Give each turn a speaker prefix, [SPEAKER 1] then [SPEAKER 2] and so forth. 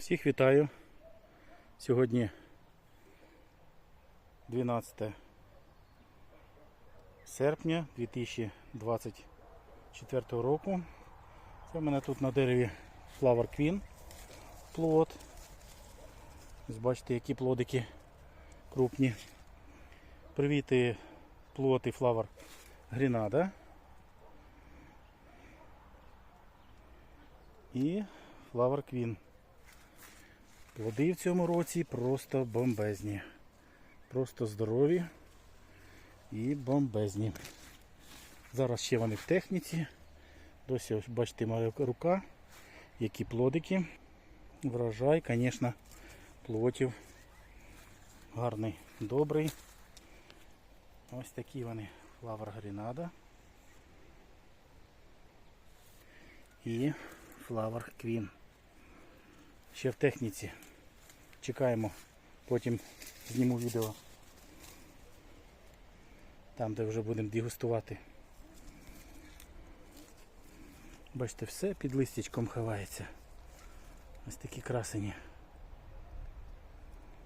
[SPEAKER 1] Всіх вітаю. Сьогодні 12 серпня 2024 року. Це в мене тут на дереві Flower Queen плод. Ось бачите, які плодики крупні. Привіти плод і Flower Гренада. І Flower Queen. Плоди в цьому році просто бомбезні. Просто здорові і бомбезні. Зараз ще вони в техніці. Досі ось бачите, моя рука, які плодики. Врожай, звісно, плотів. Гарний, добрий. Ось такі вони Flower Grenada і Flower Queen. Ще в техніці. Чекаємо. Потім зніму відео. Там, де вже будемо дегустувати. Бачите, все під листячком ховається. Ось такі красені.